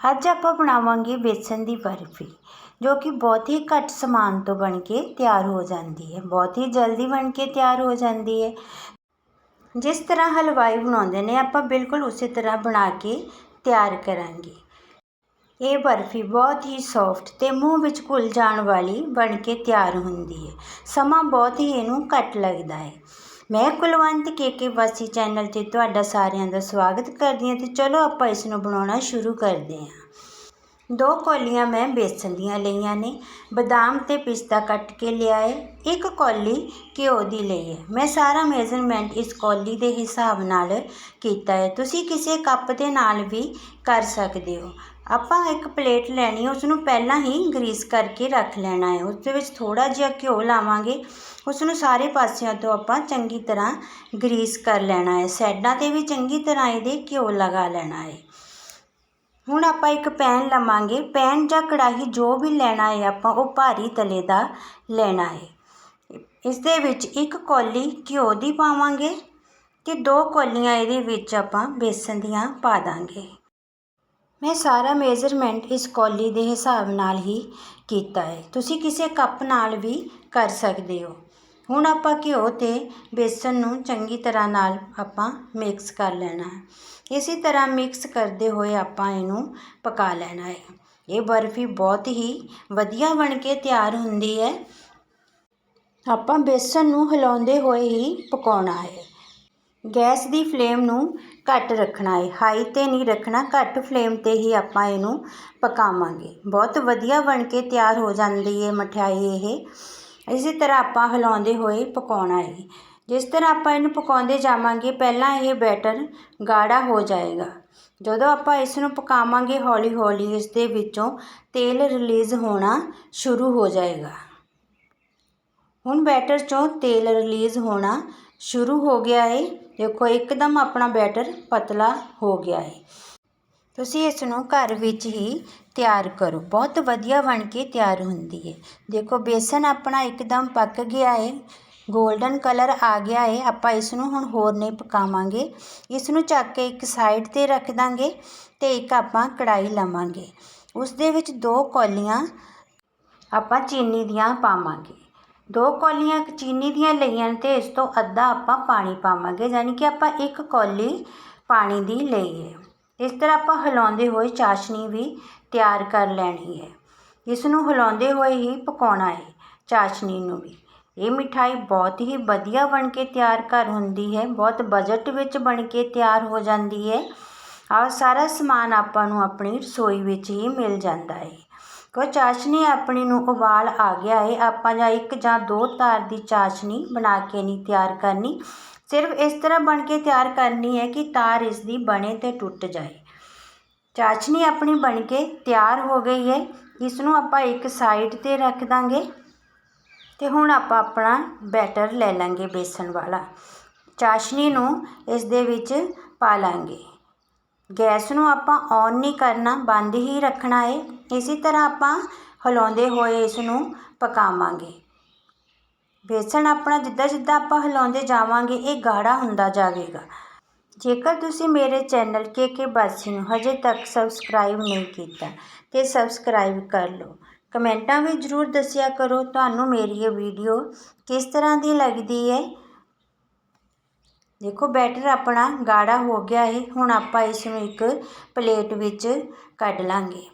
ਅੱਜ ਆਪਾਂ ਬਣਾਵਾਂਗੇ ਬੇਸਣ ਦੀ ਬਰਫੀ, ਜੋ ਕਿ ਬਹੁਤ ਹੀ ਘੱਟ ਸਮਾਨ ਤੋਂ ਬਣ ਕੇ ਤਿਆਰ ਹੋ ਜਾਂਦੀ ਹੈ। ਬਹੁਤ ਹੀ ਜਲਦੀ ਬਣ ਕੇ ਤਿਆਰ ਹੋ ਜਾਂਦੀ ਹੈ। ਜਿਸ ਤਰ੍ਹਾਂ ਹਲਵਾਈ ਬਣਾਉਂਦੇ ਨੇ, ਆਪਾਂ ਬਿਲਕੁਲ ਉਸੇ ਤਰ੍ਹਾਂ ਬਣਾ ਕੇ ਤਿਆਰ ਕਰਾਂਗੇ। ਇਹ ਬਰਫੀ ਬਹੁਤ ਹੀ ਸੌਫਟ ਤੇ ਮੂੰਹ ਵਿੱਚ ਘੁਲ ਜਾਣ ਵਾਲੀ ਬਣ ਕੇ ਤਿਆਰ ਹੁੰਦੀ ਹੈ। ਸਮਾਂ ਬਹੁਤ ਹੀ ਇਹਨੂੰ ਘੱਟ ਲੱਗਦਾ ਹੈ। ਮੈਂ ਕੁਲਵੰਤ ਕੇ ਵਾਸੀ ਚੈਨਲ 'ਤੇ ਤੁਹਾਡਾ ਸਾਰਿਆਂ ਦਾ ਸਵਾਗਤ ਕਰਦੀ ਹਾਂ ਤੇ ਚਲੋ ਆਪਾਂ ਇਸ ਨੂੰ ਬਣਾਉਣਾ ਸ਼ੁਰੂ ਕਰਦੇ ਹਾਂ। ਦੋ ਕੌਲੀਆਂ ਮੈਂ ਬੇਸਣ ਦੀਆਂ ਲਈਆਂ ਨੇ, ਬਦਾਮ ਤੇ ਪਿਸਤਾ ਕੱਟ ਕੇ ਲਿਆ ਹੈ ਇੱਕ ਕੌਲੀ ਘਿਓ ਦੀ ਲਈ ਹੈ ਮੈਂ ਸਾਰਾ ਮੇਜ਼ਰਮੈਂਟ ਇਸ ਕੌਲੀ ਦੇ ਹਿਸਾਬ ਨਾਲ ਕੀਤਾ ਹੈ ਤੁਸੀਂ ਕਿਸੇ ਕੱਪ ਦੇ ਨਾਲ ਵੀ ਕਰ ਸਕਦੇ ਹੋ। ਆਪਾਂ ਇੱਕ ਪਲੇਟ ਲੈਣੀ ਹੈ ਉਸ ਨੂੰ ਪਹਿਲਾਂ ਹੀ ਗਰੀਸ ਕਰਕੇ ਰੱਖ ਲੈਣਾ ਹੈ। ਉਸ ਦੇ ਵਿੱਚ ਥੋੜਾ ਜਿਹਾ ਘਿਓ ਲਾਵਾਂਗੇ। ਉਸ ਨੂੰ ਸਾਰੇ ਪਾਸਿਆਂ ਤੋਂ ਆਪਾਂ ਚੰਗੀ ਤਰ੍ਹਾਂ ਗਰੀਸ ਕਰ ਲੈਣਾ ਹੈ। ਸਾਈਡਾਂ 'ਤੇ ਵੀ ਚੰਗੀ ਤਰ੍ਹਾਂ ਇਹਦੇ ਘਿਓ ਲਗਾ ਲੈਣਾ ਹੈ। ਹੁਣ ਆਪਾਂ ਇੱਕ ਪੈਨ ਲਵਾਂਗੇ। ਪੈਨ ਜਾਂ ਕੜਾਹੀ ਜੋ ਵੀ ਲੈਣਾ ਹੈ, ਆਪਾਂ ਉਹ ਭਾਰੀ ਤਲੇ ਦਾ ਲੈਣਾ ਹੈ। ਇਸ ਦੇ ਵਿੱਚ ਇੱਕ ਕੌਲੀ ਘਿਓ ਦੀ ਪਾਵਾਂਗੇ ਤੇ ਦੋ ਕੌਲੀਆਂ ਇਹਦੇ ਵਿੱਚ ਆਪਾਂ ਬੇਸਣ ਦੀਆਂ ਪਾ ਦਾਂਗੇ। ਮੈਂ ਸਾਰਾ ਮੇਜ਼ਰਮੈਂਟ ਇਸ ਕੌਲੀ ਦੇ ਹਿਸਾਬ ਨਾਲ ਹੀ ਕੀਤਾ ਹੈ। ਤੁਸੀਂ ਕਿਸੇ ਕੱਪ ਨਾਲ ਵੀ ਕਰ ਸਕਦੇ ਹੋ। ਹੁਣ ਆਪਾਂ ਘਿਓ ਤੇ ਬੇਸਣ ਨੂੰ ਚੰਗੀ ਤਰ੍ਹਾਂ ਨਾਲ ਆਪਾਂ ਮਿਕਸ ਕਰ ਲੈਣਾ ਹੈ। ਇਸੇ ਤਰ੍ਹਾਂ ਮਿਕਸ ਕਰਦੇ ਹੋਏ ਆਪਾਂ ਇਹਨੂੰ ਪਕਾ ਲੈਣਾ ਹੈ। ਇਹ ਬਰਫੀ ਬਹੁਤ ਹੀ ਵਧੀਆ ਬਣ ਕੇ ਤਿਆਰ ਹੁੰਦੀ ਹੈ। ਆਪਾਂ ਬੇਸਣ ਨੂੰ ਹਿਲਾਉਂਦੇ ਹੋਏ ਹੀ ਪਕਾਉਣਾ ਹੈ। ਗੈਸ ਦੀ ਫਲੇਮ ਨੂੰ ਘੱਟ ਰੱਖਣਾ ਹੈ ਹਾਈ ਤੇ ਨਹੀਂ ਰੱਖਣਾ, ਘੱਟ ਫਲੇਮ ਤੇ ਹੀ ਆਪਾਂ ਇਹਨੂੰ ਪਕਾਵਾਂਗੇ। ਬਹੁਤ ਵਧੀਆ ਬਣ ਕੇ ਤਿਆਰ ਹੋ ਜਾਂਦੀ ਹੈ ਮਠਿਆਈ ਇਹ। ਇਸੇ ਤਰ੍ਹਾਂ ਆਪਾਂ ਹਿਲਾਉਂਦੇ ਹੋਏ ਪਕਾਉਣਾ ਹੈ ਜਿਸ ਤਰ੍ਹਾਂ ਆਪਾਂ ਇਹਨੂੰ ਪਕਾਉਂਦੇ ਜਾਵਾਂਗੇ, ਪਹਿਲਾਂ ਇਹ ਬੈਟਰ ਗਾੜਾ ਹੋ ਜਾਏਗਾ। ਜਦੋਂ ਆਪਾਂ ਇਸ ਨੂੰ ਪਕਾਵਾਂਗੇ ਹੌਲੀ ਹੌਲੀ ਇਸ ਦੇ ਵਿੱਚੋਂ ਤੇਲ ਰਿਲੀਜ਼ ਹੋਣਾ ਸ਼ੁਰੂ ਹੋ ਜਾਏਗਾ। ਹੁਣ ਬੈਟਰ 'ਚੋਂ ਤੇਲ ਰਿਲੀਜ਼ ਹੋਣਾ ਸ਼ੁਰੂ ਹੋ ਗਿਆ ਹੈ ਦੇਖੋ, ਇੱਕਦਮ ਆਪਣਾ ਬੈਟਰ ਪਤਲਾ ਹੋ ਗਿਆ ਹੈ। ਤੁਸੀਂ ਇਸ ਨੂੰ ਘਰ ਵਿੱਚ ਹੀ ਤਿਆਰ ਕਰੋ। ਬਹੁਤ ਵਧੀਆ ਬਣ ਕੇ ਤਿਆਰ ਹੁੰਦੀ ਹੈ। ਦੇਖੋ, ਬੇਸਨ ਆਪਣਾ ਇੱਕਦਮ ਪੱਕ ਗਿਆ ਹੈ, ਗੋਲਡਨ ਕਲਰ ਆ ਗਿਆ ਹੈ। ਆਪਾਂ ਇਸ ਨੂੰ ਹੁਣ ਹੋਰ ਨਹੀਂ ਪਕਾਵਾਂਗੇ। ਇਸ ਨੂੰ ਚੱਕ ਕੇ ਇੱਕ ਸਾਈਡ 'ਤੇ ਰੱਖ ਦਾਂਗੇ ਤੇ ਇੱਕ ਆਪਾਂ ਕੜਾਈ ਲਵਾਂਗੇ। ਉਸ ਦੇ ਵਿੱਚ ਦੋ ਕੌਲੀਆਂ ਆਪਾਂ ਚੀਨੀ ਦੀਆਂ ਪਾਵਾਂਗੇ। ਦੋ ਕੌਲੀਆਂ ਚੀਨੀ ਦੀਆਂ ਲਈਆਂ ਤੇ ਇਸ ਤੋਂ ਅੱਧਾ ਆਪਾਂ ਪਾਣੀ ਪਾਵਾਂਗੇ ਯਾਨੀ ਕਿ ਆਪਾਂ ਇੱਕ ਕੌਲੀ ਪਾਣੀ ਦੀ ਲਈ ਹੈ। ਇਸ ਤਰ੍ਹਾਂ ਆਪਾਂ ਹਿਲਾਉਂਦੇ ਹੋਏ ਚਾਸ਼ਨੀ ਵੀ ਤਿਆਰ ਕਰ ਲੈਣੀ ਹੈ। ਇਸ ਨੂੰ ਹਿਲਾਉਂਦੇ ਹੋਏ ਹੀ ਪਕਾਉਣਾ ਹੈ ਚਾਸ਼ਨੀ ਨੂੰ ਵੀ। ਇਹ ਮਿਠਾਈ ਬਹੁਤ ਹੀ ਵਧੀਆ ਬਣ ਕੇ ਤਿਆਰ ਕਰ ਹੁੰਦੀ ਹੈ, ਬਹੁਤ ਬਜਟ ਵਿੱਚ ਬਣ ਕੇ ਤਿਆਰ ਹੋ ਜਾਂਦੀ ਹੈ। ਔਰ ਸਾਰਾ ਸਮਾਨ ਆਪਾਂ ਨੂੰ ਆਪਣੀ ਰਸੋਈ ਵਿੱਚ ਹੀ ਮਿਲ ਜਾਂਦਾ ਹੈ। ਕੋ ਚਾਸ਼ਨੀ ਆਪਣੀ ਨੂੰ ਉਬਾਲ ਆ ਗਿਆ ਹੈ ਆਪਾਂ ਜਾਂ ਇੱਕ ਜਾਂ ਦੋ ਤਾਰ ਦੀ ਚਾਸ਼ਨੀ ਬਣਾ ਕੇ ਨਹੀਂ ਤਿਆਰ ਕਰਨੀ। ਸਿਰਫ ਇਸ ਤਰ੍ਹਾਂ ਬਣ ਕੇ ਤਿਆਰ ਕਰਨੀ ਹੈ ਕਿ ਤਾਰ ਇਸ ਦੀ ਬਣੇ ਤੇ ਟੁੱਟ ਜਾਏ। ਚਾਸ਼ਨੀ ਆਪਣੀ ਬਣ ਕੇ ਤਿਆਰ ਹੋ ਗਈ ਹੈ। ਇਸ ਨੂੰ ਆਪਾਂ ਇੱਕ ਸਾਈਡ ਤੇ ਰੱਖ ਦਾਂਗੇ ਤੇ ਹੁਣ ਆਪਾਂ ਆਪਣਾ ਬੈਟਰ ਲੈ ਲਾਂਗੇ ਬੇਸਣ ਵਾਲਾ। ਚਾਸ਼ਨੀ ਨੂੰ ਇਸ ਦੇ ਵਿੱਚ ਪਾ ਲਾਂਗੇ। ਗੈਸ ਨੂੰ ਆਪਾਂ ਔਨ ਨਹੀਂ ਕਰਨਾ, ਬੰਦ ਹੀ ਰੱਖਣਾ ਹੈ ਇਸੇ ਤਰ੍ਹਾਂ ਆਪਾਂ ਹਿਲਾਉਂਦੇ ਹੋਏ ਇਸ ਨੂੰ ਪਕਾਵਾਂਗੇ। ਬੇਸਣ ਆਪਣਾ ਜਿੱਦਾਂ ਜਿੱਦਾਂ ਆਪਾਂ ਹਿਲਾਉਂਦੇ ਜਾਵਾਂਗੇ, ਇਹ ਗਾੜਾ ਹੁੰਦਾ ਜਾਵੇਗਾ। ਜੇਕਰ ਤੁਸੀਂ ਮੇਰੇ ਚੈਨਲ ਕੇ ਕੇ ਬਾਸੀ ਨੂੰ ਹਜੇ ਤੱਕ ਸਬਸਕ੍ਰਾਈਬ ਨਹੀਂ ਕੀਤਾ, ਤੇ ਸਬਸਕ੍ਰਾਈਬ ਕਰ ਲਓ। ਕਮੈਂਟਾਂ ਵਿੱਚ ਜ਼ਰੂਰ ਦੱਸਿਆ ਕਰੋ, ਤੁਹਾਨੂੰ ਮੇਰੀ ਇਹ ਵੀਡੀਓ ਕਿਸ ਤਰ੍ਹਾਂ ਦੀ ਲੱਗਦੀ ਹੈ ਦੇਖੋ ਬੈਟਰ ਆਪਣਾ ਗਾੜਾ ਹੋ ਗਿਆ ਹੈ ਹੁਣ ਆਪਾਂ ਇਸ ਨੂੰ ਇੱਕ ਪਲੇਟ ਵਿੱਚ ਕੱਢ ਲਾਂਗੇ।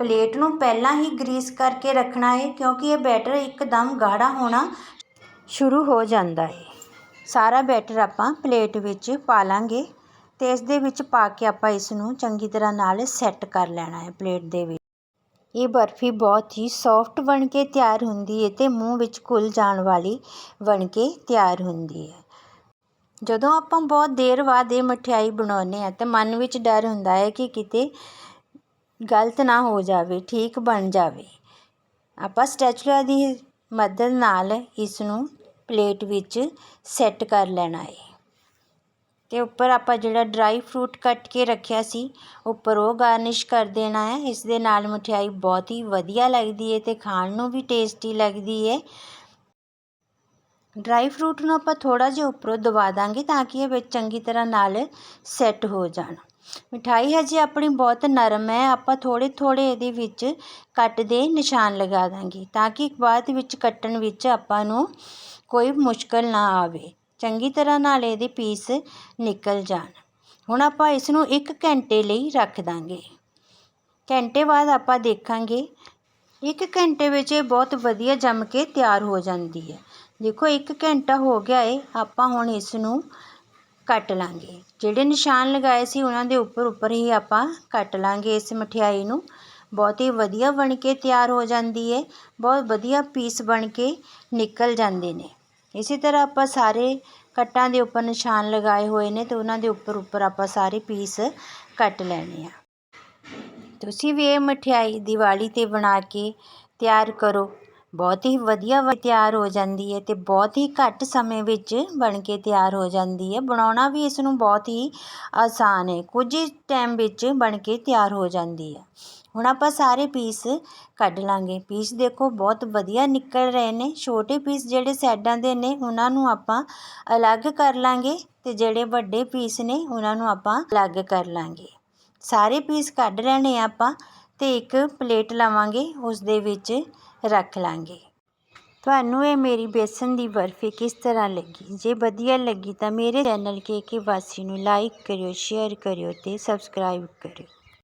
ਪਲੇਟ ਨੂੰ ਪਹਿਲਾਂ ਹੀ ਗਰੀਸ ਕਰਕੇ ਰੱਖਣਾ ਹੈ ਕਿਉਂਕਿ ਇਹ ਬੈਟਰ ਇੱਕਦਮ ਗਾੜਾ ਹੋਣਾ ਸ਼ੁਰੂ ਹੋ ਜਾਂਦਾ ਹੈ ਸਾਰਾ ਬੈਟਰ ਆਪਾਂ ਪਲੇਟ ਵਿੱਚ ਪਾ ਲਾਂਗੇ ਤੇ ਇਸ ਦੇ ਵਿੱਚ ਪਾ ਕੇ ਆਪਾਂ ਇਸ ਨੂੰ ਚੰਗੀ ਤਰ੍ਹਾਂ ਨਾਲ ਸੈੱਟ ਕਰ ਲੈਣਾ ਹੈ ਪਲੇਟ ਦੇ ਵਿੱਚ। ਇਹ ਬਰਫੀ ਬਹੁਤ ਹੀ ਸੌਫਟ ਬਣ ਕੇ ਤਿਆਰ ਹੁੰਦੀ ਹੈ ਤੇ ਮੂੰਹ ਵਿੱਚ ਘੁਲ ਜਾਣ ਵਾਲੀ ਬਣ ਕੇ ਤਿਆਰ ਹੁੰਦੀ ਹੈ ਜਦੋਂ ਆਪਾਂ ਬਹੁਤ ਦੇਰ ਬਾਅਦ ਇਹ ਮਠਿਆਈ ਬਣਾਉਂਦੇ ਹਾਂ ਤਾਂ ਮਨ ਵਿੱਚ ਡਰ ਹੁੰਦਾ ਹੈ ਕਿ ਕਿਤੇ ਗਲਤ ਨਾ ਹੋ ਜਾਵੇ, ਠੀਕ ਬਣ ਜਾਵੇ। ਆਪਾਂ ਸਟੈਚੂਲਾ ਦੀ ਮਦਦ ਨਾਲ ਇਸ ਨੂੰ ਪਲੇਟ ਵਿੱਚ ਸੈੱਟ ਕਰ ਲੈਣਾ ਹੈ। ਤੇ ਉੱਪਰ ਆਪਾਂ ਜਿਹੜਾ ਡਰਾਈ ਫਰੂਟ ਕੱਟ ਕੇ ਰੱਖਿਆ ਸੀ, ਉੱਪਰ ਉਹ ਗਾਰਨਿਸ਼ ਕਰ ਦੇਣਾ ਹੈ। ਇਸ ਦੇ ਨਾਲ ਮਠਿਆਈ ਬਹੁਤ ਹੀ ਵਧੀਆ ਲੱਗਦੀ ਹੈ ਤੇ ਖਾਣ ਨੂੰ ਵੀ ਟੇਸਟੀ ਲੱਗਦੀ ਹੈ। ਡਰਾਈ ਫਰੂਟ ਨੂੰ ਆਪਾਂ ਥੋੜ੍ਹਾ ਜਿਹਾ ਉੱਪਰੋਂ ਦਬਾ ਦਾਂਗੇ ਤਾਂ ਕਿ ਇਹ ਵਿੱਚ ਚੰਗੀ ਤਰ੍ਹਾਂ ਨਾਲ ਸੈੱਟ ਹੋ ਜਾਣ। ਮਿਠਾਈ ਹਜੇ ਆਪਣੀ ਬਹੁਤ ਨਰਮ ਹੈ। ਆਪਾਂ ਥੋੜ੍ਹੇ ਥੋੜ੍ਹੇ ਇਹਦੇ ਵਿੱਚ ਕੱਟ ਦੇ ਨਿਸ਼ਾਨ ਲਗਾ ਦਾਂਗੇ ਤਾਂ ਕਿ ਬਾਅਦ ਵਿੱਚ ਕੱਟਣ ਵਿੱਚ ਆਪਾਂ ਨੂੰ ਕੋਈ ਮੁਸ਼ਕਲ ਨਾ ਆਵੇ। ਚੰਗੀ ਤਰ੍ਹਾਂ ਨਾਲ ਇਹਦੇ ਪੀਸ ਨਿਕਲ ਜਾਣ। ਹੁਣ ਆਪਾਂ ਇਸ ਨੂੰ 1 ਘੰਟੇ ਲਈ ਰੱਖ ਦਾਂਗੇ। ਘੰਟੇ ਬਾਅਦ ਆਪਾਂ ਦੇਖਾਂਗੇ। ਇੱਕ ਘੰਟੇ ਵਿੱਚ ਇਹ ਬਹੁਤ ਵਧੀਆ ਜੰਮ ਕੇ ਤਿਆਰ ਹੋ ਜਾਂਦੀ ਹੈ। ਦੇਖੋ, ਇੱਕ ਘੰਟਾ ਹੋ ਗਿਆ ਏ, ਆਪਾਂ ਹੁਣ ਇਸ ਨੂੰ ਕੱਟ ਲਾਂਗੇ। ਜਿਹੜੇ ਨਿਸ਼ਾਨ ਲਗਾਏ ਸੀ, ਉਹਨਾਂ ਦੇ ਉੱਪਰ ਉੱਪਰ ਹੀ ਆਪਾਂ ਕੱਟ ਲਾਂਗੇ ਇਸ ਮਠਿਆਈ ਨੂੰ। ਬਹੁਤ ਹੀ ਵਧੀਆ ਬਣ ਕੇ ਤਿਆਰ ਹੋ ਜਾਂਦੀ ਹੈ ਬਹੁਤ ਵਧੀਆ ਪੀਸ ਬਣ ਕੇ ਨਿਕਲ ਜਾਂਦੇ ਨੇ। ਇਸੇ ਤਰ੍ਹਾਂ ਆਪਾਂ ਸਾਰੇ ਕੱਟਾਂ ਦੇ ਉੱਪਰ ਨਿਸ਼ਾਨ ਲਗਾਏ ਹੋਏ ਨੇ, ਤੇ ਉਹਨਾਂ ਦੇ ਉੱਪਰ ਉੱਪਰ ਆਪਾਂ ਸਾਰੇ ਪੀਸ ਕੱਟ ਲੈਣੇ ਆ। ਤੁਸੀਂ ਵੀ ਇਹ ਮਠਿਆਈ ਦੀਵਾਲੀ 'ਤੇ ਬਣਾ ਕੇ ਤਿਆਰ ਕਰੋ। ਬਹੁਤ ਹੀ ਵਧੀਆ ਵ, ਤਿਆਰ ਹੋ ਜਾਂਦੀ ਹੈ ਅਤੇ ਬਹੁਤ ਹੀ ਘੱਟ ਸਮੇਂ ਵਿੱਚ ਬਣ ਕੇ ਤਿਆਰ ਹੋ ਜਾਂਦੀ ਹੈ ਬਣਾਉਣਾ ਵੀ ਇਸ ਨੂੰ ਬਹੁਤ ਹੀ ਆਸਾਨ ਹੈ ਕੁਝ ਹੀ ਟਾਈਮ ਵਿੱਚ ਬਣ ਕੇ ਤਿਆਰ ਹੋ ਜਾਂਦੀ ਹੈ ਹੁਣ ਆਪਾਂ ਸਾਰੇ ਪੀਸ ਕੱਢ ਲਾਂਗੇ। ਪੀਸ ਦੇਖੋ, ਬਹੁਤ ਵਧੀਆ ਨਿਕਲ ਰਹੇ ਨੇ। ਛੋਟੇ ਪੀਸ ਜਿਹੜੇ ਸਾਈਡਾਂ ਦੇ ਨੇ, ਉਹਨਾਂ ਨੂੰ ਆਪਾਂ ਅਲੱਗ ਕਰ ਲਾਂਗੇ ਅਤੇ ਜਿਹੜੇ ਵੱਡੇ ਪੀਸ ਨੇ, ਉਹਨਾਂ ਨੂੰ ਆਪਾਂ ਅਲੱਗ ਕਰ ਲਾਂਗੇ। ਸਾਰੇ ਪੀਸ ਕੱਢ ਲੈਣੇ ਆਪਾਂ। ਅਤੇ ਇੱਕ ਪਲੇਟ ਲਵਾਂਗੇ ਉਸ ਦੇ ਵਿੱਚ ਰੱਖ ਲਾਂਗੇ। ਤੁਹਾਨੂੰ ਇਹ ਮੇਰੀ ਬੇਸਨ ਦੀ ਬਰਫੀ ਕਿਸ ਤਰ੍ਹਾਂ ਲੱਗੀ? ਜੇ ਵਧੀਆ ਲੱਗੀ ਤਾਂ ਮੇਰੇ ਚੈਨਲ ਕੇ ਕੇ ਵਾਸੀ ਨੂੰ ਲਾਈਕ ਕਰਿਓ ਸ਼ੇਅਰ ਕਰਿਓ ਅਤੇ ਸਬਸਕ੍ਰਾਈਬ ਕਰਿਓ।